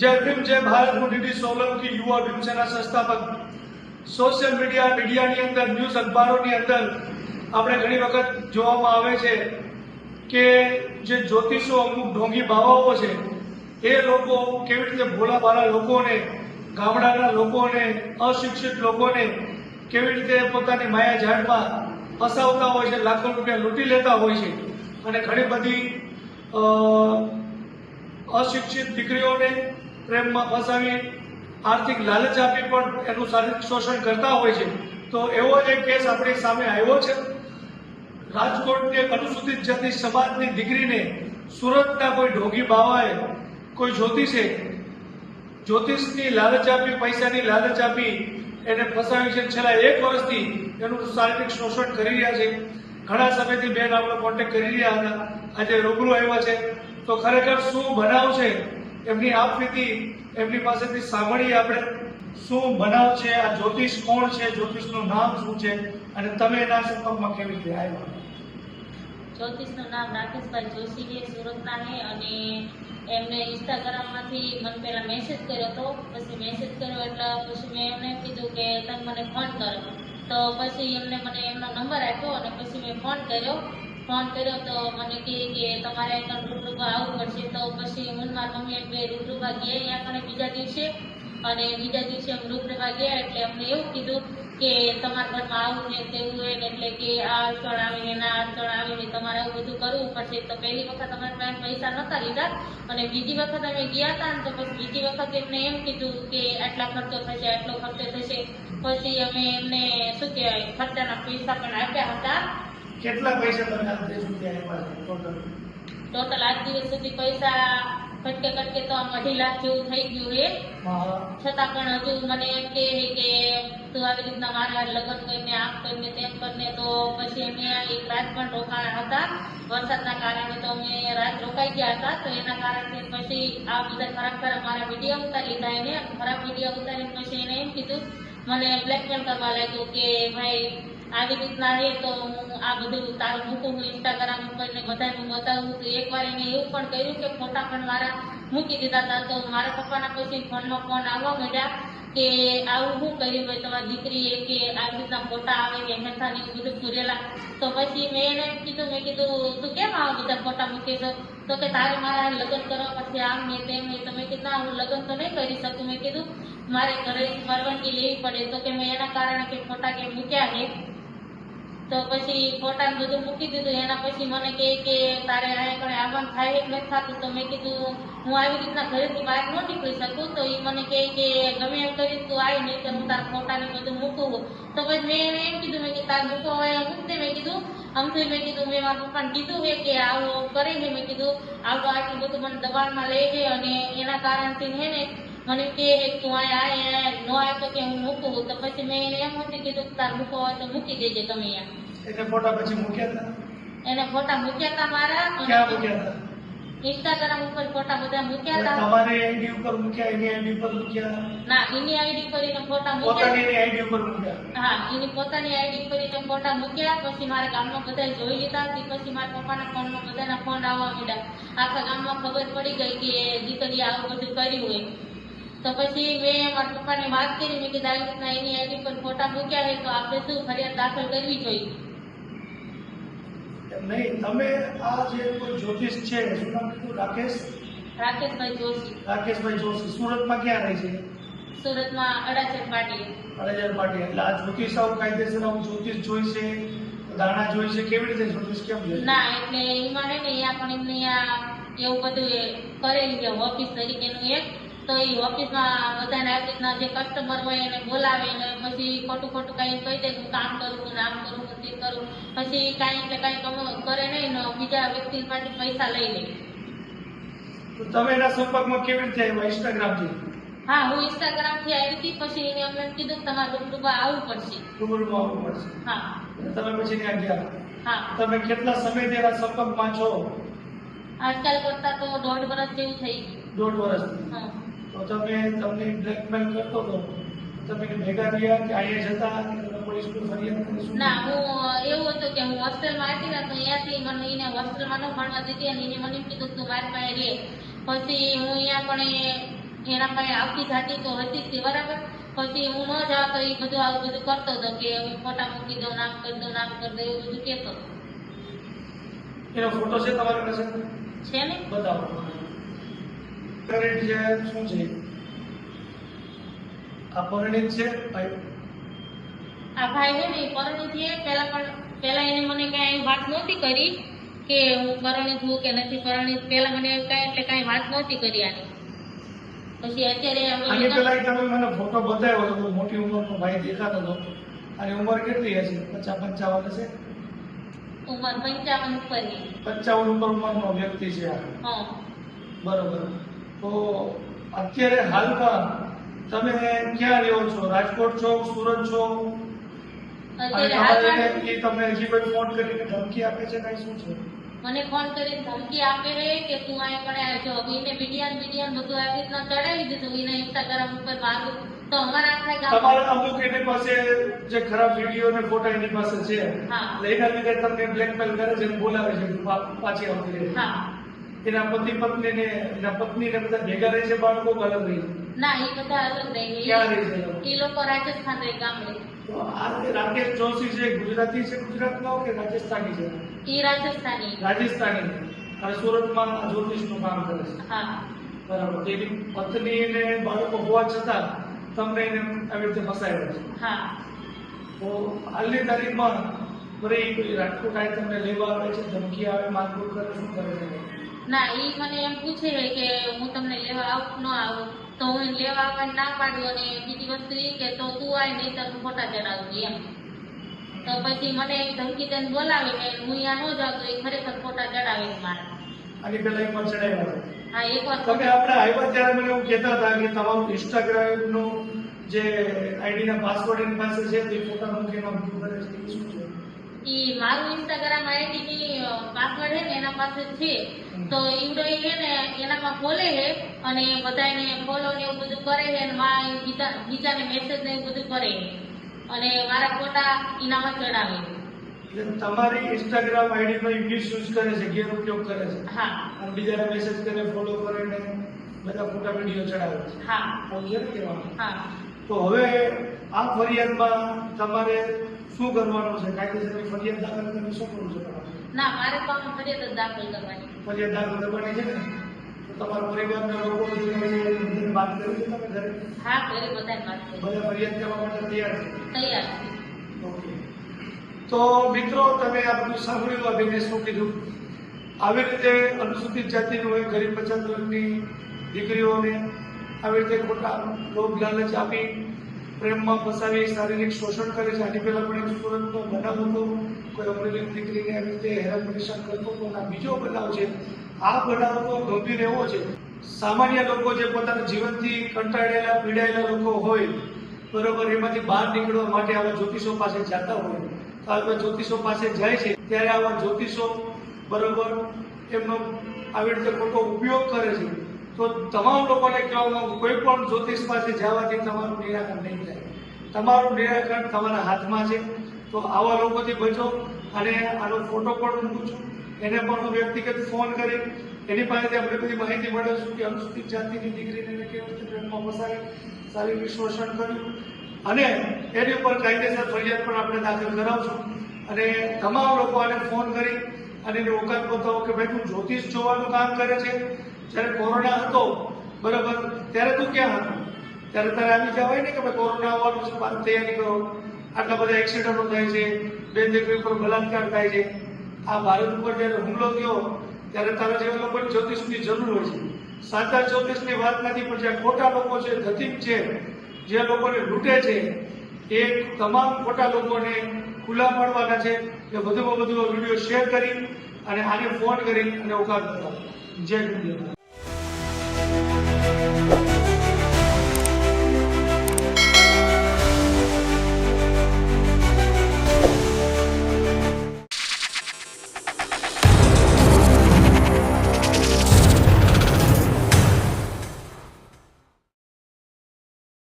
જય ભીમ, જય ભારત હું સોલંકી યુવા ભીમસેના સંસ્થાપક. સોશિયલ મીડિયા મીડિયાની અંદર ન્યૂઝ અખબારોની અંદર આપણે ઘણી વખત જોવામાં આવે છે કે જે જ્યોતિષો અમુક ઢોંગી બાવાઓ છે, એ લોકો કેવી રીતે ભોળાભાલા લોકોને, ગામડાના લોકોને, અશિક્ષિત લોકોને કેવી રીતે પોતાની માયા ઝાડમાં ફસાવતા હોય છે, લાખો રૂપિયા લૂંટી લેતા હોય છે અને ઘણી બધી અશિક્ષિત દીકરીઓને પ્રેમમાં ફસાવી આર્થિક લાલચ આપી પણ એનું શારીરિક શોષણ કરતા હોય છે. તો એવો જ એક કેસ આપણી સામે આવ્યો છે, રાજકોટની અનુસૂચિત જાતિ સમાજની દીકરીને સુરતના કોઈ ઢોગી બાવાએ, કોઈ જ્યોતિષે જ્યોતિષની લાલચ આપી, પૈસાની લાલચ આપી એને ફસાવી છે. છેલ્લા એક વર્ષથી એનું શારીરિક શોષણ કરી રહ્યા છે. ઘણા સમયથી બેન આપણે કોન્ટેક્ટ કરી રહ્યા હતા. આજે રૂબરૂ આવ્યા છે. તો ખરેખર શું બનાવ છે? એમની આપવીતી એમની પાસેથી સાંભળીએ આપણે શું બનાવ છે, આ જ્યોતિષ કોણ છે, જ્યોતિષનું નામ શું છે અને તમે એના સંપર્કમાં કેવી રીતે આવ્યા? જ્યોતિષનું નામ રાકેશભાઈ જોશી છે સુરતના છે અને એમને ઇન્સ્ટાગ્રામમાંથી મને પહેલા મેસેજ કર્યો હતો. પછી મેસેજ કર્યો એટલે પછી મેં એમને કીધું કે તમે મને ફોન કરો. તો પછી એમને મને એમનો નંબર આપ્યો અને પછી મેં ફોન કર્યો. ફોન કર્યો તો મને કહે કે તમારે રૂબરૂમાં આવવું પડશે તો પછી હું મારી મમ્મી બે રૂબરૂમાં ગયા અહીંયા કણે બીજા દિવસે અને બીજા દિવસે અમે રૂબરૂમાં ગયા એટલે અમને એવું કીધું કે તમારા ઘરમાં આવું ને તેવું હોય ને એટલે કે આ અડચણ આવીને ના અડચણ આવીને તમારે આવું બધું કરવું પડશે. તો પહેલી વખત અમારી પાસે પૈસા નહોતા લીધા અને બીજી વખત અમે ગયા હતા ને તો પછી બીજી વખત એમને એમ કીધું કે આટલા ખર્ચો થશે, આટલો ખર્ચો થશે. પછી અમે એમને શું કહેવાય, ખર્ચાના પૈસા પણ આપ્યા હતા. કેટલા પૈસા તમે આવ્યા છે ટોટલ આજ દિવસ સુધી પૈસા કટકે કટકે તો આમ અઢી લાખ જેવું થઈ ગયું હે. છતાં પણ હજુ મને એમ કે કે તું આવી રીતના મારા હારે લગ્ન કરીને આમ કરીને તેમ કરીને તો પછી અમે એક રાત પણ રોકાણા હતા. વરસાદના કારણે તો અમે રાત રોકાઈ ગયા હતા. તો એના કારણે પછી આ બધા ખરાબ ખરાબ મારા વીડિયો ઉતારી લીધા એને. ખરાબ વીડિયો ઉતારીને પછી એને એમ કીધું મને બ્લેકમેલ કરવા લાગ્યું કે ભાઈ આવી રીતના એ તો હું આ બધું તારું મૂકું હું ઇન્સ્ટાગ્રામ ઉપર ને બધાને બતાવું તો એકવાર એને એવું પણ કર્યું કે ફોટા પણ મારા મૂકી દીધા હતા. તો મારા પપ્પાના પછી ફોનમાં ફોન આવવા માંડ્યા કે આવું શું કર્યું હોય તમારી દીકરીએ કે આવી રીતના ફોટા આવે કે હેઠા ને બધું પૂરેલા. તો પછી મેં એને કીધું, મેં કીધું, તું કેમ આવા બધા ફોટા મૂકે છો? તો કે તારે મારા લગ્ન કરવા પછી આમ ને તેમ ને તો મેં કીધું હું લગ્ન તો નહીં કરી શકું. મેં કીધું, મારે ઘરે પરવાનગી લેવી પડે. તો કે મેં એના કારણે કે ફોટા કે મૂક્યા છે. તો પછી ફોટા બધું મૂકી દીધું. એના પછી મને કહે કે તારે અહીંયા આવવાનું થાય નથી થતું. તો મેં કીધું, હું આવી રીતના ઘરેથી બહાર ન નીકળી શકું. તો એ મને કહે કે ગમે એમ કરી તું આવી, નહીં તો હું તારા ફોટાને બધું મૂકું તો પછી મેં એને એમ કીધું, મેં કે તાર મૂકો હોય મૂક દે મેં કીધું આમથી મેં કીધું, મેં મારા પપ્પાને કીધું છે કે આવું કરે મેં કીધું આવું આટલું બધું મને દબાણમાં લે ગઈ અને એના કારણથી હે ને મને કે તું અહીંયા આય ન આવે તો કે હું મૂકું તો પછી મેં એને એમ નથી કીધું કે તાર મૂકવો હોય તો મૂકી દેજે તમે અહીંયા એટલે ફોટા પછી મૂક્યા હતા એને ફોટા મૂક્યા હતા મારા ક્યાં મૂક્યા હતા ઇન્સ્ટાગ્રામ ઉપર ફોટા બધા મૂક્યા હતા તમારે આઈડી ઉપર મૂક્યા એની આઈડી ઉપર મૂક્યા? ના એની આઈડી ઉપર એને ફોટા મૂક્યા. પોતાની આઈડી ઉપર મૂક્યા? હા એની પોતાની આઈડી ઉપર એને ફોટા મૂક્યા. પછી મારા ગામમાં બધા જોઈ લીધા હતી પછી મારા પપ્પાના ફોનમાં બધાના ફોન આવવા માંડ્યા. આખા ગામમાં ખબર પડી ગઈ કે દીકરીએ આવું બધું કર્યું હોય તો પછી મેં મારા પપ્પાને વાત કરી. મેં કીધું આવી રીતના એની આઈડી પર ફોટા મૂક્યા છે તો આપણે શું ફરિયાદ દાખલ કરવી જોઈએ? નહીં તમે આ જે કોઈ જ્યોતિષ છે શું નામ કીધું? રાકેશ? રાકેશભાઈ જોશી. રાકેશભાઈ જોશી સુરતમાં ક્યાં રહે છે? સુરતમાં અડાજર પાટી અડાજર પાટી એટલે આ જ્યોતિષ આવું કાયદેસર આવું જ્યોતિષ જોઈ છે દાણા જોઈ છે કેવી રીતે જ્યોતિષ કેમ લે ના એટલે એમાં ને અહીંયા પણ એમને અહીંયા એવું બધું કરેલું છે ઓફિસ તરીકેનું એક. તો એ ઓફિસમાં બધાને રીતના જે કસ્ટમર હોય એને બોલાવે ને પછી ખોટું ખોટું કાંઈ કહી દે હું કામ કરું છું ને આમ કરું છું તે કરું. પછી કાંઈ એટલે કાંઈ કમ કરે નહીં ને બીજા વ્યક્તિ પાસે પૈસા લઈ લે. તમે એના સંપર્કમાં કેવી રીતે આવ્યા? ઇન્સ્ટાગ્રામથી હા હું ઇન્સ્ટાગ્રામથી આવી હતી. પછી એને અમને કીધું કે તમારે રૂબરૂમાં આવવું પડશે. રૂબરૂમાં આવવું પડશે. હા. તમે પછી ત્યાં ગયા. હા. તમે કેટલા સમયથી એના સંપર્કમાં છો? આજકાલ કરતા તો દોઢ વર્ષ જેવું થઈ ગયું. દોઢ વર્ષ હા. તો તમે તમને બ્લેકમેલ કરતો હતો તમે ભેગા થયા કે અહીંયા જતા તમે પોલીસ પર ફરિયાદ કરી ના હું એવું હતું કે હું હોસ્ટેલમાં હતી ને તો અહીંયાથી મને એને હોસ્ટેલમાં ન ભણવા દીધી અને એને મને કીધું તું મારી પાસે રહે પછી હું અહીંયા પણ એના પાસે આવતી જાતી તો હતી જ બરાબર. પછી હું ન જાઉં તો એ બધું આવું બધું કરતો હતો કે ફોટા મૂકી દઉં નામ કરી દઉં નામ કરી દઉં એવું બધું કહેતો. એનો ફોટો છે તમારી પાસે છે ને? બતાવો. કરંટ છે શું છે? આ પરિણિત છે? ભાઈ? આ ભાઈ છે ને પરણિત છે. પહેલા પણ પહેલા એને મને કાંઈ વાત નહોતી કરી કે હું પરણિત છું કે નથી પરણિત. પહેલા મને કાંઈ એટલે કાંઈ વાત નહોતી કરી આની. પછી અત્યારે આની લગ્ન- તમે મને ફોટો બતાવ્યો હતો બહુ મોટી ઉંમરનો ભાઈ દેખાતો હતો. અને ઉંમર કેટલી હશે? પચાસ પંચાવન હશે? ઉંમર પંચાવન ઉપરની પંચાવન ઉપર ઉંમરનો વ્યક્તિ છે આ. બરોબર. તો અત્યારે હાલમાં તમે ક્યાં રહ્યો છો? રાજકોટ છો સુરત છો? એ તમને હજી કોઈ ફોન કરીને ધમકી આપે છે કઈ શું છે? મને ફોન કરીને ધમકી આપે છે કે તું અહીંયા પણ આવ્યો છો હવે એને મીડિયા વિડિયાન બધું આવી રીતના ચડાવી દીધું એને ઇન્સ્ટાગ્રામ ઉપર મારું. તો અમારા આખા તમારા અમુક એની પાસે જે ખરાબ વીડિયો ને ફોટા એની પાસે છે. હા. એટલે એના લીધે તમને બ્લેકમેલ કરે છે બોલાવે છે પાછી આવતી હા. એના પતિ પત્ની ને એના પત્ની ને બધા ભેગા રહે છે બાળકો અલગ રહે છે? ના એ બધા અલગ રહે ક્યાં રહે છે એ લોકો? રાજસ્થાન રહે ગામડે તો આ રાકેશ જોશી છે ગુજરાતી છે ગુજરાતનો કે રાજસ્થાની છે? એ રાજસ્થાની. રાજસ્થાની. અને સુરતમાં જ્યોતિષનું કામ કરે છે. હા. બરાબર. એની પત્ની ને બાળકો હોવા છતાં તમને એને આવી રીતે ફસાયો છે. હા. તો હાલની તારીખમાં ફરી કોઈ રાજકોટ આવી તમને લેવા આવે છે ધમકી આવે મારકુટ કરે શું કરે છે? ના એ મને એમ પૂછે છે કે હું તમને લેવા આવું ન આવું તો હું લેવા આવવાની ના પાડું અને બીજી વસ્તુ એ કે તો તું આય નહીં તો તું ફોટા ચડાવજે એમ. તો પછી મને એક ધમકી દઈને બોલાવે કે હું અહીંયા ન જાઉં તો એ ખરેખર ફોટા ચડાવે મારે. આની પેલા એક વાર ચડાવ્યા. હા તમે આપણે આવ્યા ત્યારે મને એવું કહેતા હતા કે તમારું ઇન્સ્ટાગ્રામનું જે આઈડી ના પાસવર્ડ એની પાસે છે તે ફોટા મૂકીને અપલોડ કરે છે શું છે? ઈ મારું ઇન્સ્ટાગ્રામ આઈડી ની પાસવર્ડ છે ને એના પાસે છે. તો ઈવડો છે ને એનામાં ખોલે હે અને બધાને ફોલો ને એવું બધું કરે હે અને માં બીજા બીજાને મેસેજ ને એવું બધું કરે અને મારા ફોટા એનામાં ચડાવે છે. તમારી ઇન્સ્ટાગ્રામ આઈડી નો ઇંગ્લિશ યુઝ કરે છે ગેર ઉપયોગ કરે છે? હા. અને બીજાને મેસેજ કરે ફોલો કરે ને બધા ફોટા વીડિયો ચડાવે છે? હા. તો હા. તો હવે આ ફરિયાદમાં તમારે શું કરવાનું છે? કાયદેસરની ફરિયાદ દાખલ કરવી શું કરવું છે? ના મારે પણ ફરિયાદ દાખલ કરવાની. ફરિયાદ દાખલ કરવાની છે ને? તો તમારા પરિવારના લોકો છે વાત કરી છે તમે ઘરે? હા ઘરે બધાને વાત કરી. બધા ફરિયાદ કરવા માટે તૈયાર છે? તૈયાર ઓકે. તો મિત્રો તમે આ બધું સાંભળ્યું અભિને શું કીધું? આવી રીતે અનુસૂચિત જાતિનું હોય ગરીબ પચાસ વર્ગની દીકરીઓને આવી રીતે ખોટા લોભ લાલચ આપી પ્રેમમાં ફસાવી, શારીરિક શોષણ કરે છે. આની પહેલાં પણ એક સુરતનો બનાવ હતો. કોઈ અમરેલી દીકરીને આવી રીતે હેરાન પરેશાન કરતો હતો. આ બીજો બનાવ છે, આ બનાવ તો ગંભીર એવો છે. સામાન્ય લોકો જે પોતાના જીવનથી કંટાળેલા, પીડાયેલા લોકો હોય, બરોબર, એમાંથી બહાર નીકળવા માટે આવા જ્યોતિષો પાસે જતા હોય. તો આવા જ્યોતિષો પાસે જાય છે, ત્યારે આવા જ્યોતિષો બરોબર એમનો આવી રીતે ખોટો ઉપયોગ કરે છે. તો તમામ લોકોને કહેવા માંગુ કોઈ પણ જ્યોતિષ પાસે જવાથી તમારું નિરાકરણ નહીં થાય. તમારું નિરાકરણ તમારા હાથમાં છે. તો આવા લોકોથી બચો અને આનો ફોટો પણ મૂકું છું. એને પણ હું વ્યક્તિગત ફોન કરી, એની પાસેથી આપણે બધી માહિતી મળે છે કે અનુસૂચિત જાતિની દીકરીને કેવી પ્રેમમાં ફસાવી શારીરિક શોષણ કર્યું અને એની ઉપર કાયદેસર ફરિયાદ પણ આપણે દાખલ કરાવશું. અને તમામ લોકો આને ફોન કરી અને એને ઓકાત બતાવો કે ભાઈ તું જ્યોતિષ જોવાનું કામ કરે છે? જ્યારે કોરોના હતો, બરાબર, ત્યારે તું ક્યાં હતો? ત્યારે તારે આવી જવાય ને કે ભાઈ કોરોના આવવાનું છે બાદ તૈયારી કરો આટલા બધા એક્સિડન્ટો થાય છે, બે દીકરી ઉપર બલાત્કાર થાય છે. આ ભારત ઉપર જ્યારે હુમલો થયો, ત્યારે તારા જેવા લોકોને જ્યોતિષની જરૂર હોય છે. સાચા જ્યોતિષની વાત નથી, પણ જે ખોટા લોકો છે ગતિક છે જે લોકોને લૂંટે છે, એ તમામ ખોટા લોકોને ખુલ્લા પાડવાના છે. કે વધુમાં વધુ વીડિયો શેર કરી અને આને ફોન કરી અને ઉકાળ જય ગુરુદેવ.